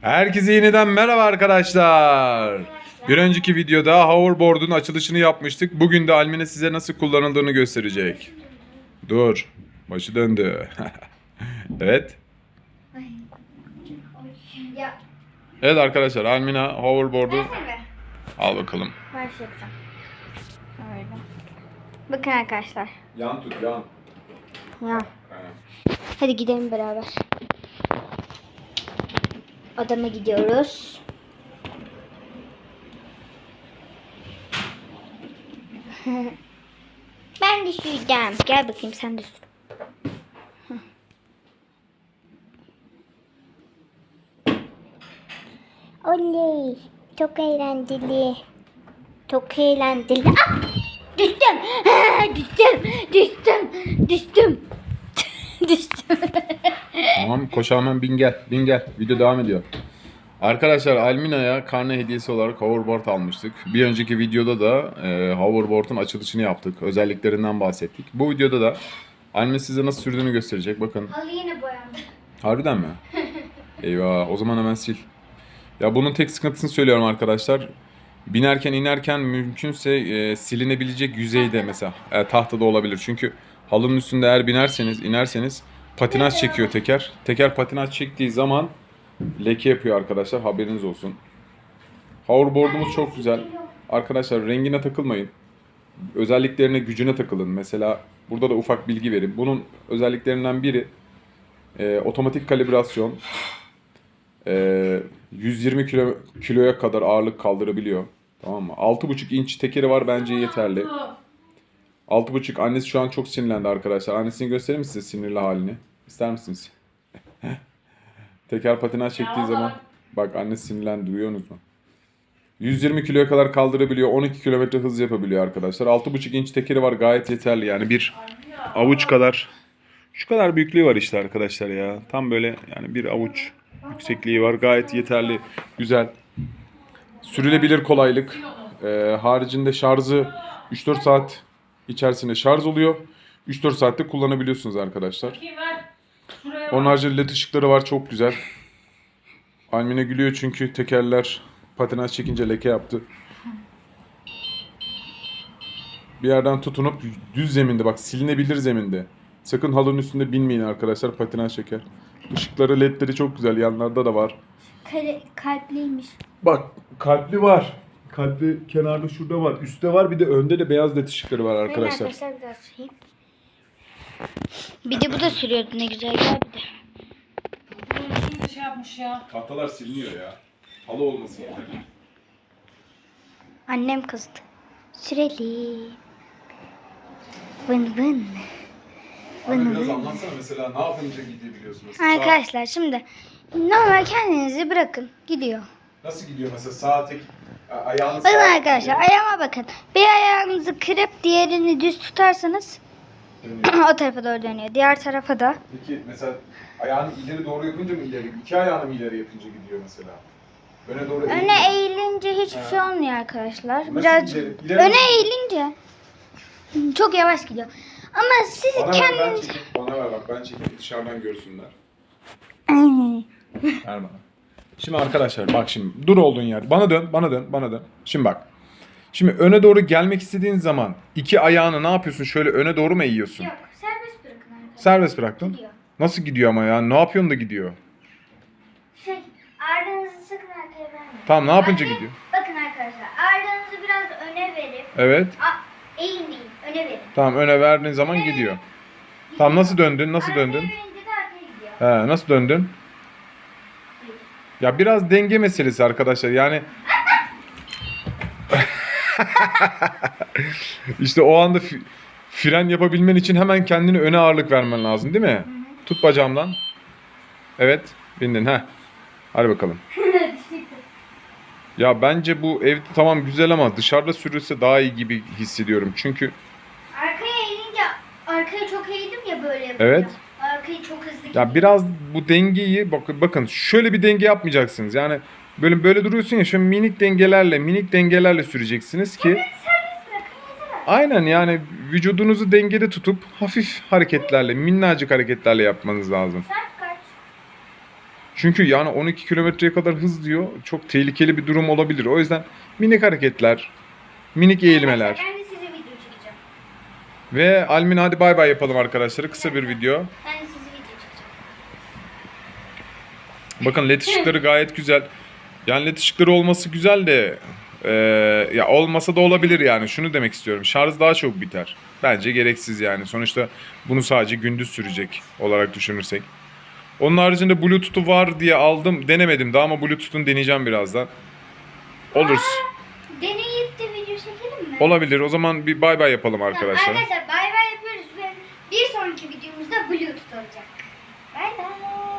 Herkese yeniden merhaba arkadaşlar. Bir önceki videoda hoverboard'un açılışını yapmıştık. Bugün de Almine size nasıl kullanıldığını gösterecek. Dur. Başı döndü. evet. Evet arkadaşlar Almina hoverboard'u al bakalım. Şey. Bakın arkadaşlar. Yan tut yan. Ya. Hadi gidelim beraber. Adama gidiyoruz. ben de süreceğim. Gel bakayım sen de sür. Oley. Çok eğlenceli. Çok eğlenceli. Ah! Düştüm. Düştüm. Düştüm. düştüm. Tamam koş hemen bin gel. Bin gel. Video devam ediyor. Arkadaşlar Almina'ya karne hediyesi olarak hoverboard almıştık. Bir önceki videoda da e, hoverboard'un açılışını yaptık. Özelliklerinden bahsettik. Bu videoda da Almina size nasıl sürdüğünü gösterecek. Bakın. Halı yine boyandı. Harbiden mi? Eyvah o zaman hemen sil. Ya bunun tek sıkıntısını söylüyorum arkadaşlar. Binerken inerken mümkünse e, silinebilecek yüzeyde mesela e, tahtada olabilir. Çünkü halının üstünde eğer binerseniz inerseniz patinaj çekiyor teker. Teker patinaj çektiği zaman leke yapıyor arkadaşlar haberiniz olsun. Hoverboard'umuz çok güzel. Arkadaşlar rengine takılmayın. Özelliklerine gücüne takılın. Mesela burada da ufak bilgi vereyim. Bunun özelliklerinden biri e, otomatik kalibrasyon. E, 120 kilo, kiloya kadar ağırlık kaldırabiliyor. Tamam mı? 6,5 inç tekeri var bence yeterli. 6,5 annesi şu an çok sinirlendi arkadaşlar. Annesini göstereyim mi size sinirli halini? İster misiniz? Teker patinaj çektiği zaman bak annesi sinirlendi duyuyorsunuz mu? 120 kiloya kadar kaldırabiliyor. 12 kilometre hız yapabiliyor arkadaşlar. 6,5 inç tekeri var gayet yeterli yani bir avuç kadar şu kadar büyüklüğü var işte arkadaşlar ya. Tam böyle yani bir avuç yüksekliği var. Gayet yeterli, güzel. Sürülebilir kolaylık. Ee, haricinde şarjı 3-4 saat içerisinde şarj oluyor. 3-4 saatte kullanabiliyorsunuz arkadaşlar. Onun haricinde led ışıkları var çok güzel. Almine gülüyor çünkü tekerler patinaj çekince leke yaptı. Bir yerden tutunup düz zeminde bak silinebilir zeminde. Sakın halının üstünde binmeyin arkadaşlar patinaj çeker. Işıkları ledleri çok güzel yanlarda da var. Kale, kalpliymiş. Bak kalpli var. Kalpli kenarda şurada var. Üstte var bir de önde de beyaz led ışıkları var Arkadaşlar. arkadaşlar. arkadaşlar biraz süreyim. Bir de bu da sürüyordu ne güzel gel bir de. Bunu Şimdi şey yapmış ya. Tahtalar siliniyor ya. Halı olmasın yani. Annem kızdı. Sürelim. Vın vın. Abi biraz anlatsana mesela ne yapınca gidebiliyorsunuz? Sağ- Arkadaşlar şimdi normal kendinizi bırakın. Gidiyor. Nasıl gidiyor mesela sağ Bakın sağa- arkadaşlar ayağıma bakın. Bir ayağınızı kırıp diğerini düz tutarsanız o tarafa doğru dönüyor. Diğer tarafa da. Peki mesela ayağını ileri doğru yapınca mı ileri? İki ayağını mı ileri yapınca gidiyor mesela? Öne doğru Öne eğiliyor. eğilince hiçbir şey olmuyor arkadaşlar. Nasıl Biraz ileri? İleri öne nasıl? eğilince çok yavaş gidiyor. Ama siz Bana ver ben kendiniz çekeyim. Bana ver bak ben çekeyim dışarıdan görsünler. Ver bana. Şimdi arkadaşlar bak şimdi dur olduğun yer. Bana dön, bana dön, bana dön. Şimdi bak. Şimdi öne doğru gelmek istediğin zaman iki ayağını ne yapıyorsun? Şöyle öne doğru mu eğiyorsun? Yok serbest bırakın arkadaşlar. Serbest bıraktın. Gidiyor. Nasıl gidiyor ama ya? Ne yapıyorsun da gidiyor? Şey ağırlığınızı sakın arkaya vermeyin. Tamam ne yapınca Anne, gidiyor? Bakın arkadaşlar ağırlığınızı biraz öne verip Evet. a, eğilmeyin öne verin. Tamam öne verdiğin zaman gidiyor. Tamam nasıl döndün? Nasıl Arkaya döndün? verince de arkaya gidiyor. He, nasıl döndün? Ya biraz denge meselesi arkadaşlar. Yani işte o anda fren yapabilmen için hemen kendini öne ağırlık vermen lazım değil mi? Tut bacağımdan. Evet, bindin ha. Hadi bakalım. Ya bence bu evde tamam güzel ama dışarıda sürülse daha iyi gibi hissediyorum. Çünkü Arkaya eğilince arkaya çok eğildim ya böyle. Evet. Arkayı çok hızlı Ya biraz bu dengeyi bak, bakın şöyle bir denge yapmayacaksınız. Yani böyle böyle duruyorsun ya şöyle minik dengelerle minik dengelerle süreceksiniz ki aynen yani vücudunuzu dengede tutup hafif hareketlerle minnacık hareketlerle yapmanız lazım. Saat kaç? Çünkü yani 12 kilometreye kadar hız diyor. Çok tehlikeli bir durum olabilir. O yüzden minik hareketler, minik eğilmeler. Ben de size video çekeceğim. Ve Almin hadi bay bay yapalım arkadaşlar. Kısa bir video. Ben de size video çekeceğim. Bakın led ışıkları gayet güzel. Yani led ışıkları olması güzel de e, ya olmasa da olabilir yani. Şunu demek istiyorum. Şarj daha çok biter. Bence gereksiz yani. Sonuçta bunu sadece gündüz sürecek olarak düşünürsek. Onun haricinde Bluetooth'u var diye aldım. Denemedim daha ama Bluetooth'unu deneyeceğim birazdan. Olur. Deneyip de video çekelim mi? Olabilir. O zaman bir bay bay yapalım Tamam, arkadaşlar. arkadaşlar bay bay yapıyoruz bir sonraki videomuzda Bluetooth olacak. Bay bay.